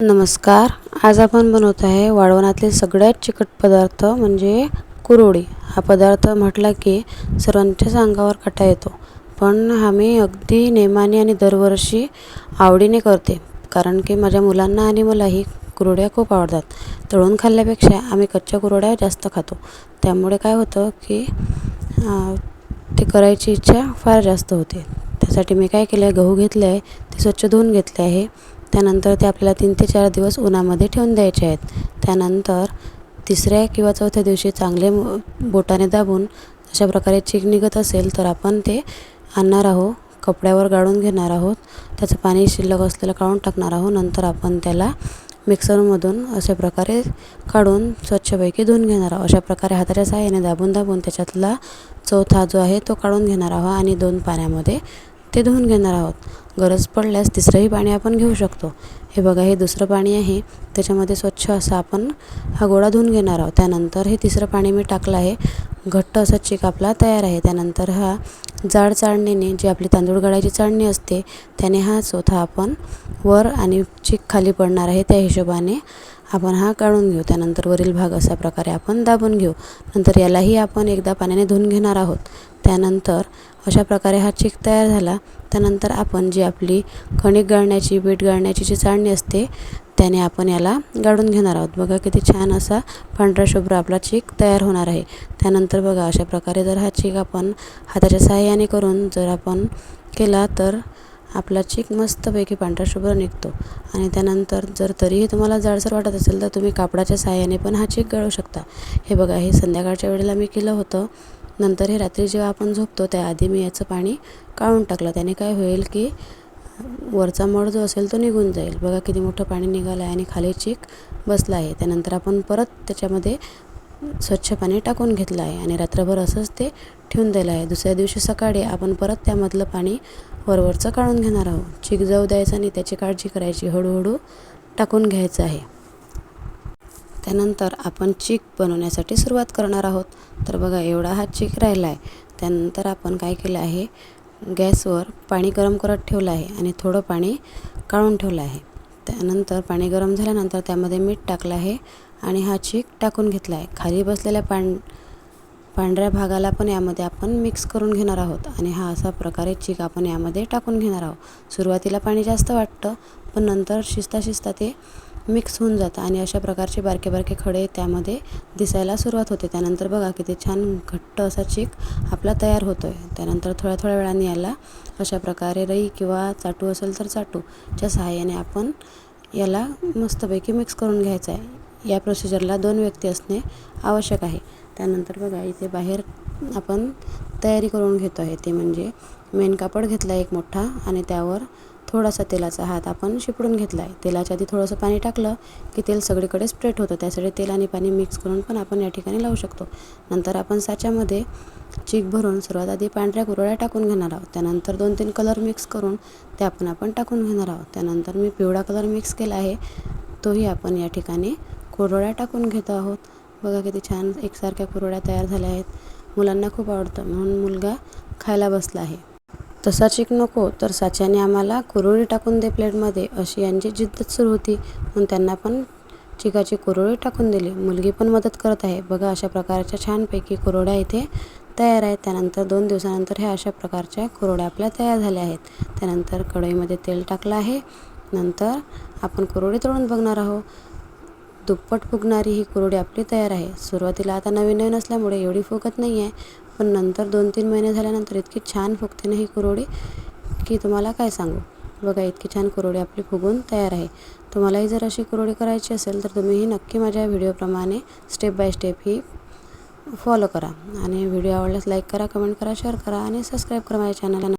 नमस्कार. आज आपण बनवत आहे वाळवणातले सगळ्यात चिकट पदार्थ म्हणजे कुरोडी हा पदार्थ म्हटला की सर्वांच्याच अंगावर काटा येतो. पण आम्ही अगदी नेमाने आणि दरवर्षी आवडीने करते. कारण की माझ्या मुलांना आणि मलाही कुरोड्या खूप आवडतात. तळून खाल्ल्यापेक्षा आम्ही कच्च्या कुरोड्या जास्त खातो. त्यामुळे काय होतं की ते करायची इच्छा फार जास्त होते. त्यासाठी मी काय केलं आहे गहू घेतले आहे ते स्वच्छ धुवून घेतले आहे. त्यानंतर ते आपल्याला तीन ते चार दिवस उन्हामध्ये ठेवून द्यायचे आहेत. त्यानंतर तिसऱ्या किंवा चौथ्या दिवशी चांगले बोटाने दाबून अशा प्रकारे चीक निघत असेल तर आपण ते आणणार आहोत कपड्यावर गाळून घेणार आहोत त्याचं पाणी शिल्लक असलेलं काढून टाकणार आहोत नंतर आपण त्याला मिक्सरमधून अशा प्रकारे काढून स्वच्छपैकी धुवून घेणार आहोत. अशा प्रकारे हाताच्या सहाय्याने दाबून दाबून त्याच्यातला चौथा जो आहे तो काढून घेणार आहोत आणि दोन पाण्यामध्ये ते धुवून घेणार आहोत. गरज पडल्यास तिसरंही पाणी आपण घेऊ शकतो. हे बघा हे दुसरं पाणी आहे. त्याच्यामध्ये स्वच्छ असं आपण हा गोळा धुवून घेणार आहोत. त्यानंतर हे तिसरं पाणी मी टाकलं आहे. घट्ट असा चिक आपला तयार आहे. त्यानंतर हा जाड चाळणीने जी आपली तांदूळ गळायची चाळणी असते त्याने हा चोथा आपण वर आणि चिक खाली पडणार आहे. त्या हिशोबाने आपण हा काढून घेऊ. त्यानंतर वरील भाग अशा प्रकारे आपण दाबून घेऊ. नंतर यालाही आपण एकदा पाण्याने धुवून घेणार आहोत. त्यानंतर अशा प्रकारे हा चेक तयार झाला. त्यानंतर आपण जी आपली कणिक गाळण्याची बीट गाळण्याची जी चाळणी असते त्याने आपण याला गाळून घेणार आहोत. बघा किती छान असा पांढरा शुभ्र आपला चेक तयार होणार आहे. त्यानंतर बघा अशा प्रकारे जर हा चेक आपण हाताच्या सहाय्याने करून जर आपण केला तर आपला चीक मस्तपैकी पांढरा शुभ्र निघतो. आणि त्यानंतर जर तरीही तुम्हाला जाडसर वाटत असेल तर तुम्ही कापडाच्या सहाय्याने पण हा चीक गाळू शकता. हे बघा हे संध्याकाळच्या वेळेला मी केलं होतं. नंतर हे रात्री जेव्हा आपण झोपतो त्याआधी मी याचं पाणी काढून टाकलं. त्याने काय होईल की वरचा मळ जो असेल तो निघून जाईल. बघा किती मोठं पाणी निघालं आहे आणि खाली चीक बसला आहे. त्यानंतर आपण परत त्याच्यामध्ये स्वच्छ पाणी टाकून घेतलं आहे आणि रात्रभर असंच ते ठेवून दिलं आहे. दुसऱ्या दिवशी सकाळी आपण परत त्यामधलं पाणी वरवरचं काढून घेणार आहोत. चीक जाऊ द्यायचं आणि त्याची काळजी करायची. हळूहळू टाकून घ्यायचं आहे. त्यानंतर आपण चीक बनवण्यासाठी सुरुवात करणार आहोत. तर बघा एवढा हा चीक राहिला आहे त्यानंतर आपण काय केलं आहे? गॅसवर पाणी गरम करत ठेवलं आहे आणि थोडं पाणी काढून ठेवलं आहे. त्यानंतर पाणी गरम झाल्यानंतर त्यामध्ये मीठ टाकलं आहे आणि हा चीक टाकून घेतला आहे. खाली बसलेल्या पां पांढऱ्या भागाला पण यामध्ये आपण मिक्स करून घेणार आहोत आणि हा असा प्रकारे चीक आपण यामध्ये टाकून घेणार आहोत. सुरुवातीला पाणी जास्त वाटतं पण नंतर शिजता शिजता ते मिक्स होऊन जातं आणि अशा प्रकारचे बारके बारके खडे त्यामध्ये दिसायला सुरुवात होते. त्यानंतर बघा किती छान घट्ट असा चीक आपला तयार होतो आहे त्यानंतर थोड्या थोड्या वेळाने याला अशा प्रकारे रई किंवा चाटू असेल तर चाटूच्या सहाय्याने आपण याला मस्तपैकी मिक्स करून घ्यायचं आहे. या प्रोसिजरला दोन व्यक्ती असणे आवश्यक आहे. त्यानंतर बघा इथे बाहेर आपण तयारी करून घेतो आहे ते म्हणजे मेन कापड घेतला एक मोठा आणि त्यावर थोडासा तेलाचा हात आपण शिपडून घेतला आहे तेलाच्या आधी थोडंसं पाणी टाकलं की तेल सगळीकडे स्प्रेड होतं. त्यासाठी तेल आणि पाणी मिक्स करून पण आपण या ठिकाणी लावू शकतो. नंतर आपण साच्यामध्ये चीक भरून सर्वात आधी पांढऱ्या कुरळ्या टाकून घेणार आहोत. त्यानंतर दोन तीन कलर मिक्स करून ते आपण आपण टाकून घेणार आहोत. त्यानंतर मी पिवळा कलर मिक्स केला आहे. तोही आपण या ठिकाणी कुरळ्या टाकून घेतो आहोत. बघा किती छान एकसारख्या कुरळ्या तयार झाल्या आहेत. मुलांना खूप आवडतं. म्हणून मुलगा खायला बसला आहे. तसा चिक नको तर साच्याने आम्हाला कुरवडी टाकून दे प्लेटमध्ये अशी यांची जिद्दच सुरू होती. म्हणून त्यांना पण चिकाची कुरळी टाकून दिली. मुलगी पण मदत करत आहे. बघा अशा प्रकारच्या छानपैकी कुरवड्या इथे तयार आहेत. त्यानंतर दोन दिवसानंतर ह्या अशा प्रकारच्या कुरवड्या आपल्या तयार झाल्या आहेत. त्यानंतर कढईमध्ये तेल टाकलं आहे. नंतर आपण कुरवडी तळून बघणार आहोत. दुप्पट फुगणारी ही कुरडी आपली तयार आहे. सुरुवातीला आता नवीन नवीन असल्यामुळे एवढी फुगत नाही आहे पण नंतर दोन तीन महिने झाल्यानंतर इतकी छान फुगते ना ही कुरवडी की तुम्हाला काय सांगू? बघा इतकी छान कुरडी आपली फुगून तयार आहे. तुम्हालाही जर अशी कुरडी करायची असेल तर तुम्हीही नक्की माझ्या व्हिडिओप्रमाणे स्टेप बाय स्टेप ही फॉलो करा. आणि व्हिडिओ आवडल्यास लाईक करा कमेंट करा शेअर करा आणि सबस्क्राईब करा माझ्या चॅनलला.